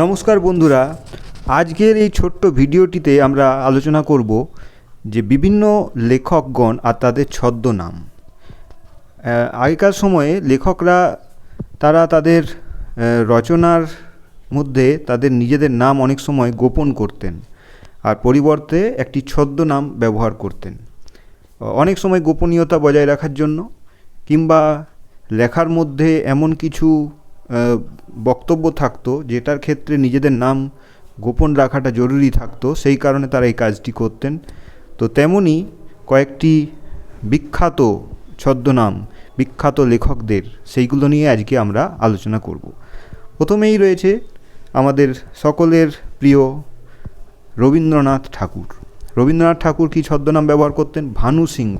নমস্কার বন্ধুরা, আজকের এই ছোট্ট ভিডিওটিতে আমরা আলোচনা করব যে বিভিন্ন লেখকগণ আর তাদের ছদ্মনাম। আগেকার সময়ে লেখকরা তারা তাদের রচনার মধ্যে তাদের নিজেদের নাম অনেক সময় গোপন করতেন আর পরিবর্তে একটি ছদ্মনাম ব্যবহার করতেন। অনেক সময় গোপনীয়তা বজায় রাখার জন্য কিংবা লেখার মধ্যে এমন কিছু বক্তব্য থাকতো যেটার ক্ষেত্রে নিজেদের নাম গোপন রাখাটা জরুরি থাকতো, সেই কারণে তারা এই কাজটি করতেন। তো তেমনই কয়েকটি বিখ্যাত ছদ্মনাম, বিখ্যাত লেখকদের, সেইগুলো নিয়ে আজকে আমরা আলোচনা করব। প্রথমেই রয়েছে আমাদের সকলের প্রিয় রবীন্দ্রনাথ ঠাকুর। রবীন্দ্রনাথ ঠাকুর কি ছদ্মনাম ব্যবহার করতেন? ভানু সিংহ।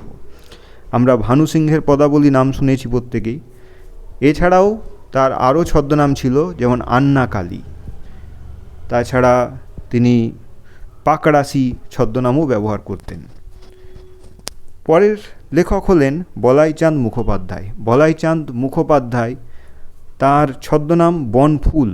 আমরা ভানু সিংহের পদাবলী নাম শুনেছি প্রত্যেকেই। এছাড়াও তার আরও ছদ্মনাম ছিল যেমন আন্না কালী। তাছাড়া তিনি পাকড়াসি ছদ্মনামও ব্যবহার করতেন। পরের লেখক হলেন বলাইচাঁদ মুখোপাধ্যায়। বলাইচাঁদ মুখোপাধ্যায় তার ছদ্মনাম বনফুল।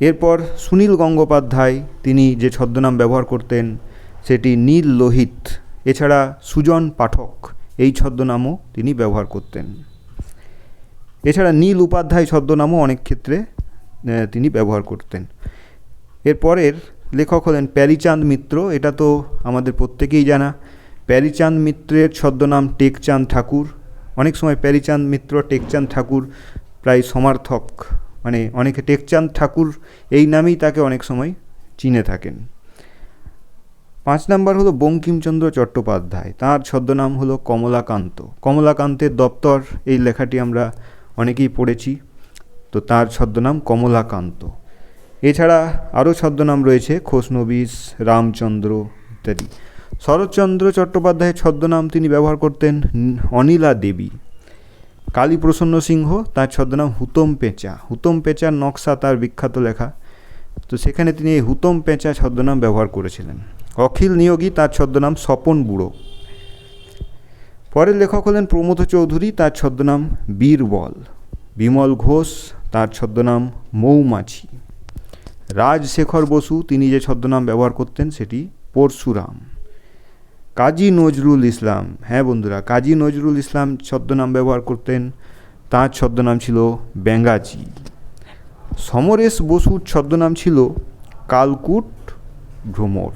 এরপর সুনীল গঙ্গোপাধ্যায় তিনি যে ছদ্মনাম ব্যবহার করতেন সেটি নীল লোহিত। এছাড়া সুজন পাঠক এই ছদ্মনামও তিনি ব্যবহার করতেন। এছাড়া নীল উপাধ্যায় ছদ্মনামও অনেক ক্ষেত্রে তিনি ব্যবহার করতেন। এরপরের লেখক হলেন প্যারিচাঁদ মিত্র, এটা তো আমাদের প্রত্যেকেই জানা। প্যারিচাঁদ মিত্রের ছদ্মনাম টেকচাঁদ ঠাকুর। অনেক সময় প্যারিচাঁদ মিত্র, টেকচাঁদ ঠাকুর প্রায় সমার্থক। মানে অনেকে টেকচাঁদ ঠাকুর এই নামেই তাকে অনেক সময় চিনে থাকেন। পাঁচ নাম্বার হলো বঙ্কিমচন্দ্র চট্টোপাধ্যায়। তার ছদ্মনাম হলো কমলাকান্ত। কমলাকান্তের দপ্তর, এই লেখাটি আমরা অনেকেই পড়েছি। তো তার ছদ্মনাম কমলাকান্ত। এছাড়া আরও ছদ্মনাম রয়েছে খোসনবিস রামচন্দ্র ইত্যাদি। শরৎচন্দ্র চট্টোপাধ্যায়ের ছদ্মনাম তিনি ব্যবহার করতেন অনিলা দেবী। কালীপ্রসন্ন সিংহ, তার ছদ্মনাম হুতম পেঁচা। হুতম পেঁচার নকশা তার বিখ্যাত লেখা। তো সেখানে তিনি এই হুতম পেঁচা ছদ্মনাম ব্যবহার করেছিলেন। অখিল নিয়োগী তার ছদ্মনাম স্বপন বুড়ো। পরের লেখক হলেন প্রমোদ চৌধুরী, তার ছদ্মনাম বীরবল। বিমল ঘোষ, তার ছদ্মনাম মৌমাছি। রাজশেখর বসু, তিনি যে ছদ্মনাম ব্যবহার করতেন সেটি পরশুরাম। কাজী নজরুল ইসলাম হ্যাঁ বন্ধুরা, কাজী নজরুল ইসলাম ছদ্মনাম ব্যবহার করতেন, তার ছদ্মনাম ছিল ব্যাঙ্গাচি সমরেশ বসুর ছদ্মনাম ছিল কালকুট ভ্রমর।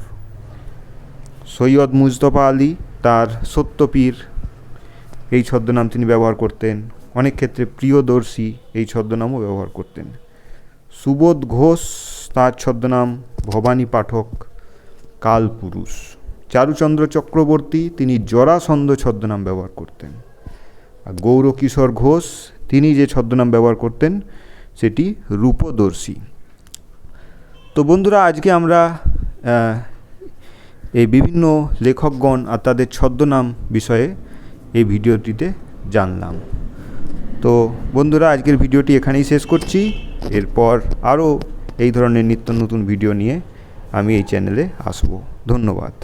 সৈয়দ মুজতফা আলী, তার সত্যপীর এই ছদ্মনাম তিনি ব্যবহার করতেন। অনেক ক্ষেত্রে প্রিয়দর্শী এই ছদ্মনামও ব্যবহার করতেন। সুবোধ ঘোষ, তাঁর ছদ্মনাম ভবানী পাঠক, কালপুরুষ। চারুচন্দ্র চক্রবর্তী তিনি জরাসন্ধ ছদ্মনাম ব্যবহার করতেন। আর গৌরকিশোর ঘোষ, তিনি যে ছদ্মনাম ব্যবহার করতেন, সেটি রূপদর্শী। তো বন্ধুরা, আজকে আমরা এই বিভিন্ন লেখকগণ আর তাদের ছদ্মনাম বিষয়ে এই ভিডিওটিতে জানলাম। তো বন্ধুরা, আজকের ভিডিওটি এখানেই শেষ করছি। এরপর আরও এই ধরনের নিত্য নতুন ভিডিও নিয়ে আমি এই চ্যানেলে আসব। ধন্যবাদ।